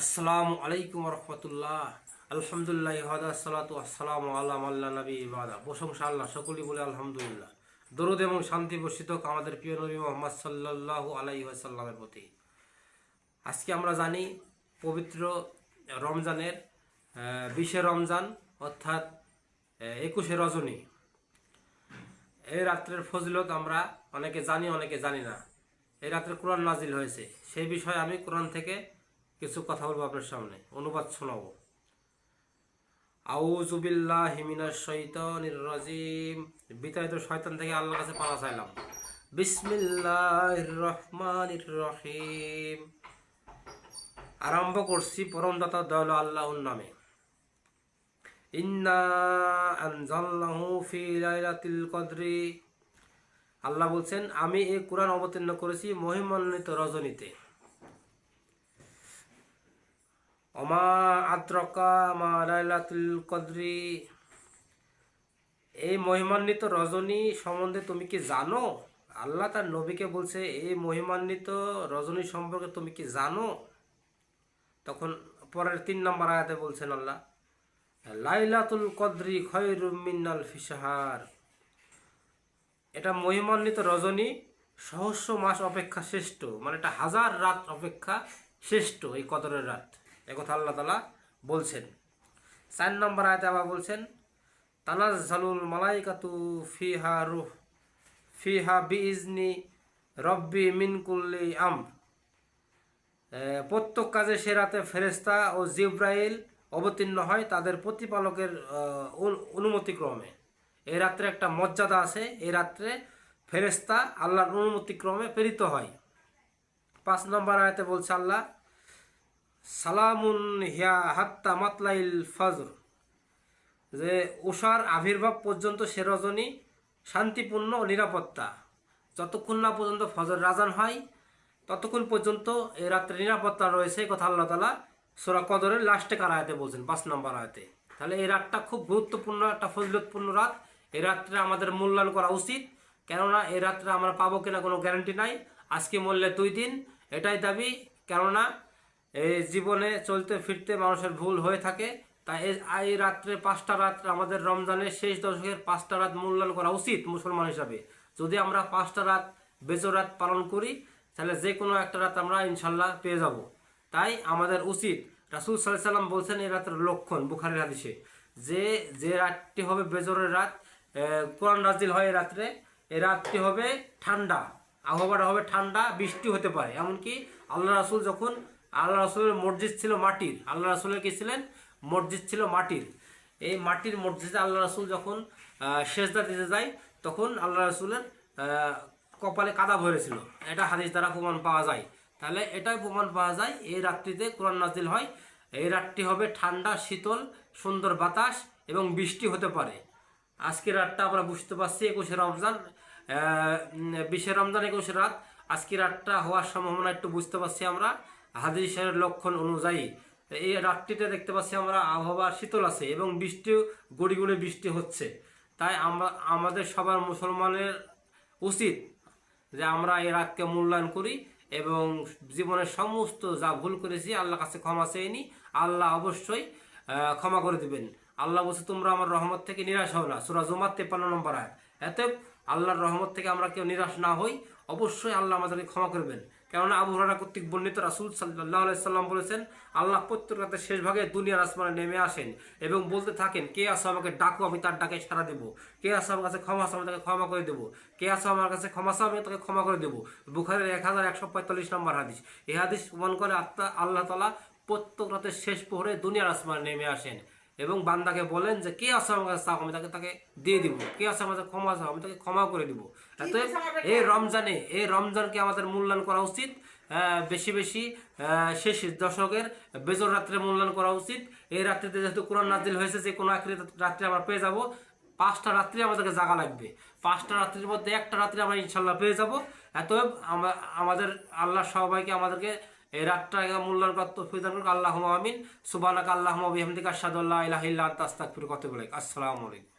আসসালামু আলাইকুম রহমতুল্লাহ। আলহামদুলিল্লাহ, হদা সালাতু আসসালামু আল্লাহ আল্লাহ নবী ইবাদা। প্রশংসা আল্লাহ, সকলেই বলে আলহামদুলিল্লাহ। দরুদ এবং শান্তি বর্ষিত আমাদের প্রিয় নবী মোহাম্মদ সাল্লাল্লাহু আলাইহি ওয়াসাল্লামের প্রতি। আজকে আমরা জানি পবিত্র রমজানের বিশে রমজান, অর্থাৎ একুশে রজনী। এই রাত্রের ফজিলত আমরা অনেকে জানি অনেকে জানি না। এই রাত্রে কোরআন নাজিল হয়েছে। সেই বিষয়ে আমি কোরআন থেকে কিছু কথা বলব আপনার সামনে। অনুবাদ শোনাবো। আউযু বিল্লাহি মিনাশ শাইতানির রাজিম। বিতাড়িত শয়তান থেকে আল্লাহর কাছে পানা চাইলাম। বিসমিল্লাহির রহমানির রহিম। আরম্ভ করছি পরম দাতা দয়ালু আল্লাহর নামে। ইন্না আনজালনাহু ফি লাইলাতিল কদরি। আল্লাহ বলছেন, আমি এই কোরআন অবতীর্ণ করেছি মহিমান্বিত রজনীতে। অমা আদ্রকা মা লাইলাতুল কদরি। এই মহিমান্বিত রজনী সম্বন্ধে তুমি কি জানো? আল্লাহ তার নবীকে বলছে, এই মহিমান্বিত রজনী সম্পর্কে তুমি কি জানো? তখন পরের তিন নম্বর আয়াতে বলছেন আল্লাহ, লাইলাতুল কদরি খয়রুম মিনাল ফিসাহার এটা মহিমান্বিত রজনী সহস্র মাস অপেক্ষা শ্রেষ্ঠ মানে এটা হাজার রাত অপেক্ষা শ্রেষ্ঠ এই কদরের রাত। একথা আল্লাহ তালা বলছেন। চার নম্বর আয়তে আবার বলছেন, তানাজ্জালুল মালাইকাতু ফিহা রুহ, ফিহা বিইজনি রব্বি মিনকুল্লি আম প্রত্যেক কাজে সে রাতে ফেরেস্তা ও জিব্রাইল অবতীর্ণ হয় তাদের প্রতিপালকের অনু- অনুমতিক্রমে। এই রাত্রে একটা মর্যাদা আছে এই রাত্রে ফেরেস্তা আল্লাহর অনুমতিক্রমে প্রেরিত হয়। পাঁচ নম্বর আয়তে বলছে আল্লাহ সালামুন হিয়া হাত্তা মাতলাইল ফজর। যে উষার আবির্ভাব পর্যন্ত সে রজনী শান্তিপূর্ণ ও নিরাপত্তা। যতক্ষণ না পর্যন্ত ফজর রাজান হয়, ততক্ষণ পর্যন্ত এই রাত্রে নিরাপত্তা রয়েছে কথা আল্লাহ তালা সোরা কদরের লাস্টে কার আয়াতে বলছেন, পাঁচ নম্বর আয়াতে। তাহলে এই রাতটা খুব গুরুত্বপূর্ণ, একটা ফজিলতপূর্ণ রাত। এই রাত্রে আমাদের মূল্যায়ন করা উচিত। কেননা এই রাত্রে আমরা পাবো কিনা কোনো গ্যারান্টি নাই। আজকে মূল্যে দুই দিন, এটাই দাবি। কেননা এই জীবনে চলতে ফিরতে মানুষের ভুল হয়ে থাকে। তাই এই- রাত্রে পাঁচটা রাত আমাদের রমজানের শেষ দশকের পাঁচটা রাত মূল্যায়ন করা উচিত মুসলমান হিসাবে। যদি আমরা পাঁচটা রাত বেজো রাত পালন করি, তাহলে যে কোনো একটা রাত আমরা ইনশাল্লাহ পেয়ে যাব। তাই আমাদের উচিত, রাসুল সাল্লাহ সাল্লাম বলছেন এই রাতের লক্ষণ বুখারের হাদিসে, যে যে রাতটি হবে বেজরের রাত কোরআন নাজিল হয় এই রাত্রে এই রাতটি হবে ঠান্ডা। আবহাওয়াটা হবে ঠান্ডা, বৃষ্টি হতে পারে। এমনকি আল্লাহ রাসুল যখন আল্লাহ রাসুলের মসজিদ ছিল মাটির। আল্লাহ রাসুলের কি ছিলেন? মসজিদ ছিল মাটির। এই মাটির মসজিদে আল্লাহ রাসুল যখন সেজদা দিতে যায়, তখন আল্লাহ রাসুলের কপালে কাদা ভরেছিল। এটা হাদিস দ্বারা প্রমাণ পাওয়া যায়। তাহলে এটাই প্রমাণ পাওয়া যায়, এই রাত্রিতে কোরআন নাজিল হয়। এই রাতটি হবে ঠান্ডা, শীতল, সুন্দর বাতাস এবং বৃষ্টি হতে পারে। আজকের রাতটা আমরা বুঝতে পারছি, একুশে রমজান বিশে রমজান, একুশে রাত। আজকের রাতটা হওয়ার সম্ভাবনা একটু বুঝতে পারছি আমরা। হাদিসের লক্ষণ অনুযায়ী, এই রাতটিতে দেখতে পাচ্ছি আমরা আবহাওয়া শীতল আছে এবং বৃষ্টিও গড়ি গড়ি বৃষ্টি হচ্ছে। তাই আমরা, আমাদের সবার মুসলমানের উচিত যে আমরা এই রাতকে মূল্যায়ন করি এবং জীবনের সমস্ত যা ভুল করেছি আল্লাহর কাছে ক্ষমা চেয়ে নি আল্লাহ অবশ্যই ক্ষমা করে দিবেন। আল্লাহ বলছে, তোমরা আমার রহমত থেকে নিরাশ হও না। সুরা জুমার তেপান্ন নম্বর আয় এতে আল্লাহর রহমত থেকে আমরা কেউ নিরাশ না হই। অবশ্যই আল্লাহ আমাদেরকে ক্ষমা করবেন। কেননা আবু হরারা কর্তৃক বর্ণিত রাসুল সাল্লাহ সাল্লাম বলেছেন, আল্লাহ প্রত্যেক রাতে শেষ ভাগে দুনিয়ার আসমানে নেমে আসেন এবং বলতে থাকেন, কে আসো আমাকে ডাকো, আমি তার ডাকে সারা দেবো। কে আসো আমার কাছে ক্ষমা আসো, আমি তাকে ক্ষমা করে দেবো। কে আসো আমার কাছে ক্ষমা আসো, আমি তাকে ক্ষমা করে দেবো। বুখারের এক হাজার একশো পঁয়তাল্লিশ নম্বর হাদিস। এই হাদিস প্রমাণ করে আত্মা আল্লাহ তালা প্রত্যেক রাতের শেষ প্রহরে দুনিয়ার আসমানে নেমে আসেন। এবং বান্দাকে বলেন যে কে আসো আমার কাছে চাও? আমি তাকে তাকে দিয়ে দিব। কে আসো আমার কাছে ক্ষমা চাও? আমি তাকে ক্ষমা করে দিব। অতএব এই রমজানে এই রমজানকে আমাদের মূল্যায়ন করা উচিত। বেশি বেশি শেষ দশকের বেজর রাত্রে মূল্যায়ন করা উচিত। এই রাত্রিতে যেহেতু কোরআন নাজিল হয়েছে যে কোনো এক রাত্রে আমরা পেয়ে যাব। পাঁচটা রাত্রি আমাদেরকে জাগা লাগবে। পাঁচটা রাত্রির মধ্যে একটা রাত্রি আমরা ইনশাল্লাহ পেয়ে যাব। এতএব আমাদের আল্লাহ সবাইকে আমাদেরকে এই রাতটা মূল্যায়ন করতে তৌফিক দান করুক। আল্লাহ আমিন। সুবানাক আল্লাহ বিহামদিকা সাদুল্লাহ ইলাহ ইল্লা আনতা। আস্তাগফিরুকা ওয়া আতুবু ইলাইক। আসসালামু আলাইকুম।